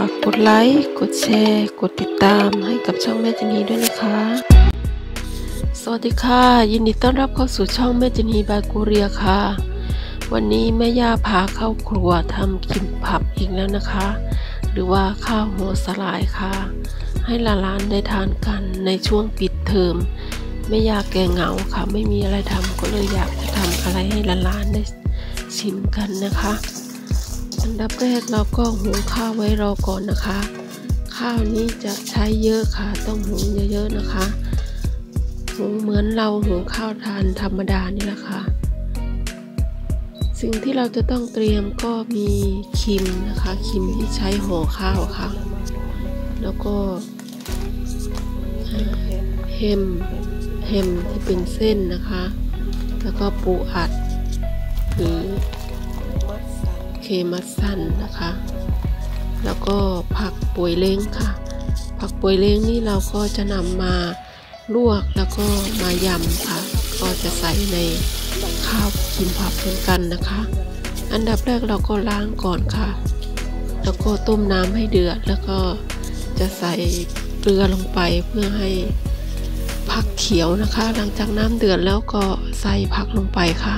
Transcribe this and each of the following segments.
ากกดไลค์ กดแชร์ กดติดตามให้กับช่องแม่จันนีด้วยนะคะ สวัสดีค่ะ ยินดีต้อนรับเข้าสู่ช่องแม่จันนีบายกูเรียค่ะ วันนี้แม่ย่าพาเข้าครัวทำกิมผับอีกแล้วนะคะ หรือว่าข้าวหัวสลายค่ะ ให้หลานๆได้ทานกันในช่วงปิดเทอมแม่ย่าแกเหงาค่ะ ไม่มีอะไรทำก็เลยอยากจะทำอะไรให้หลานๆได้ชิมกันนะคะ อันดับแรกเราก็หุงข้าวไว้รอก่อนนะคะ ข้าวนี้จะใช้เยอะค่ะ ต้องหุงเยอะๆนะคะหุงเหมือนเราหุงข้าวทานธรรมดานี่แหละค่ะ สิ่งที่เราจะต้องเตรียมก็มีคิมนะคะคิมที่ใช้ห่อข้าวค่ะ แล้วก็เฮมเฮมที่เป็นเส้นนะคะ แล้วก็ปูอัดหรือ เคมัสซันนะคะ แล้วก็ผักป่วยเล้งค่ะ ผักป่วยเล้งนี่เราก็จะนำมาลวกแล้วก็มายำค่ะ ก็จะใส่ในข้าวกินผักเหมือนกันนะคะ อันดับแรกเราก็ล้างก่อนค่ะ แล้วก็ต้มน้ำให้เดือดแล้วก็จะใส่เกลือลงไปเพื่อให้ผักเขียวนะคะ หลังจากน้ำเดือดแล้วก็ใส่ผักลงไปค่ะ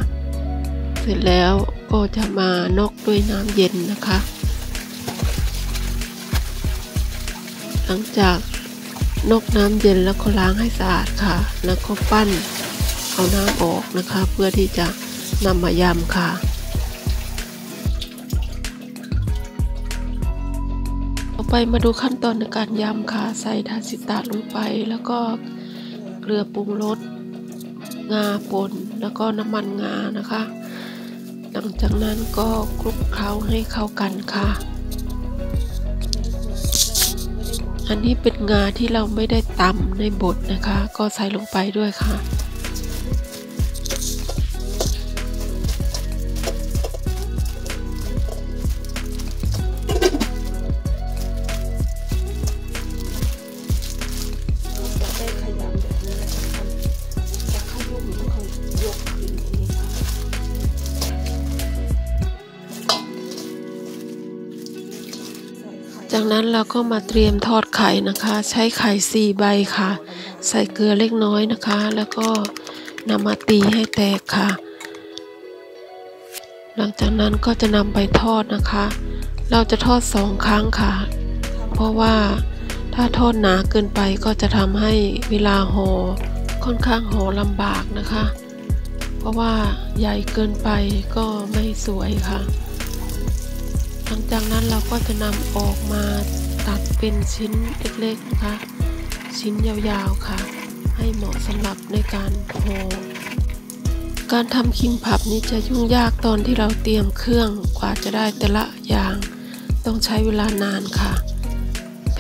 เสร็จแล้ว ก็จะมานอกด้วยน้ำเย็นนะคะ หลังจากนอกน้ำเย็นแล้วก็ล้างให้สะอาดค่ะ แล้วก็ปั้นเอาน้ำออกนะคะ เพื่อที่จะนำมายำค่ะต่อไปมาดูขั้นตอนในการยำค่ะ ใส่ทาสิตาลงไปแล้วก็เกลือปรุงรสงาป่นแล้วก็น้ำมันงานะคะ หลังจากนั้นก็คลุกเคล้าให้เข้ากันค่ะ อันนี้เป็นงาที่เราไม่ได้ตำในบดนะคะ ก็ใส่ลงไปด้วยค่ะ จากนั้นเราก็มาเตรียมทอดไข่นะคะ ใช้ไข่สี่ใบค่ะ ใส่เกลือเล็กน้อยนะคะ แล้วก็นำมาตีให้แตกค่ะ หลังจากนั้นก็จะนำไปทอดนะคะ เราจะทอดสองครั้งค่ะ เพราะว่าถ้าทอดหนาเกินไปก็จะทำให้เวลาห่อค่อนข้างห่อลำบากนะคะ เพราะว่าใหญ่เกินไปก็ไม่สวยค่ะ หลังจากนั้นเราก็จะนำออกมาตัดเป็นชิ้นเล็กๆนะคะ ชิ้นยาวๆค่ะ ให้เหมาะสำหรับในการห่อการทำคิมผับนี้จะยุ่งยากตอนที่เราเตรียมเครื่องกว่าจะได้แต่ละอย่าง ต้องใช้เวลานานค่ะ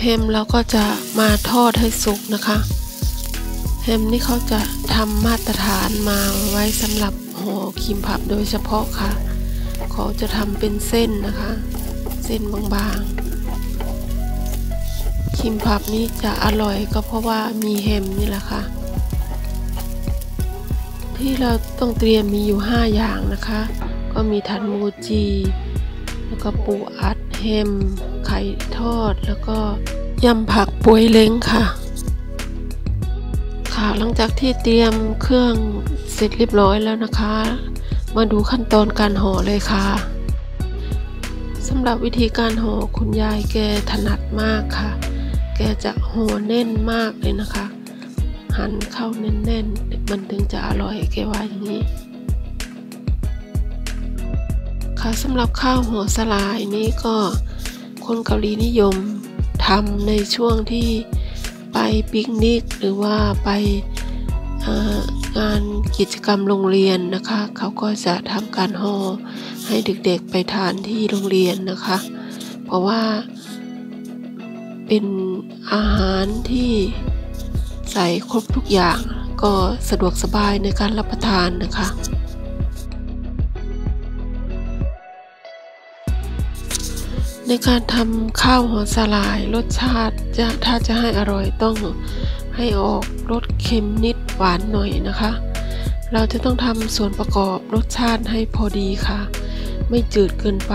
แฮมเราก็จะมาทอดให้สุกนะคะแฮมนี่เขาจะทำมาตรฐานมาไว้สำหรับห่อคิมผับโดยเฉพาะค่ะ เขาจะทำเป็นเส้นนะคะ ส้นบางๆคิมผับนี้จะอร่อยก็เพราะว่ามีแฮมนี่แหละค่ะ ที่เราต้องเตรียมมีอยู่ 5 อย่างนะคะ ก็มีทันมูจี แล้วก็ปูอัดแฮมไข่ทอดแล้วก็ยำผักป่วยเล้งค่ะ ค่ะหลังจากที่เตรียมเครื่องเสร็จเรียบร้อยแล้วนะคะ มาดูขั้นตอนการห่อเลยค่ะ สำหรับวิธีการห่อคุณยายแกถนัดมากค่ะ แกจะห่อแน่นมากเลยนะคะ หันเข้าแน่นๆ มันถึงจะอร่อยแกว่าอย่างนี้ ค่ะสำหรับข้าวหัวสลายนี้ก็คนเกาหลีนิยมทำในช่วงที่ไปปิกนิกหรือว่าไป งานกิจกรรมโรงเรียนนะคะ เขาก็จะทำการห่อให้เด็กๆไปทานที่โรงเรียนนะคะ เพราะว่าเป็นอาหารที่ใส่ครบทุกอย่างก็สะดวกสบายในการรับประทานนะคะ ในการทำข้าวหอสลายรสชาติจะถ้าจะให้อร่อยต้องให้ออกรสเค็มนิด หวานหน่อยนะคะ เราจะต้องทำส่วนประกอบรสชาติให้พอดีค่ะ ไม่จืดเกินไป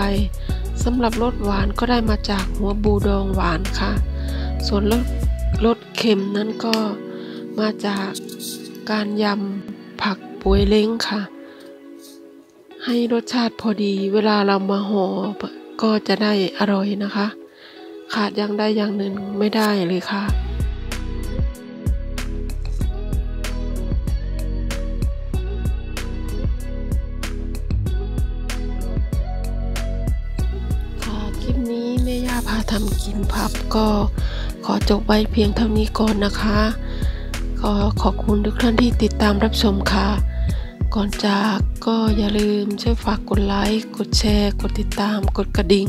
สำหรับรสหวานก็ได้มาจากหัวบูดองหวานค่ะ ส่วนรสรสเค็มนั้นก็มาจากการยำผักป่วยเล้งค่ะ ให้รสชาติพอดีเวลาเรามาห่อก็จะได้อร่อยนะคะ ขาดอย่างใดอย่างหนึ่งไม่ได้เลยค่ะค่ะ พาทำกินพับก็ขอจบไว้เพียงเท่านี้ก่อนนะคะก็ขอบคุณทุกท่านที่ติดตามรับชมค่ะ ก่อนจากก็อย่าลืมช่วยฝากกดไลค์ กดแชร์ กดติดตาม กดกระดิ่ง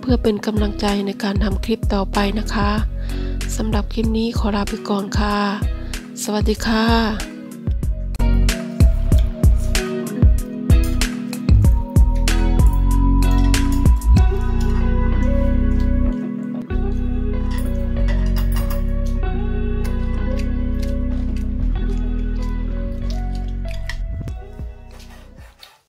เพื่อเป็นกำลังใจในการทำคลิปต่อไปนะคะสำหรับคลิปนี้ขอลาไปก่อนค่ะ สวัสดีค่ะ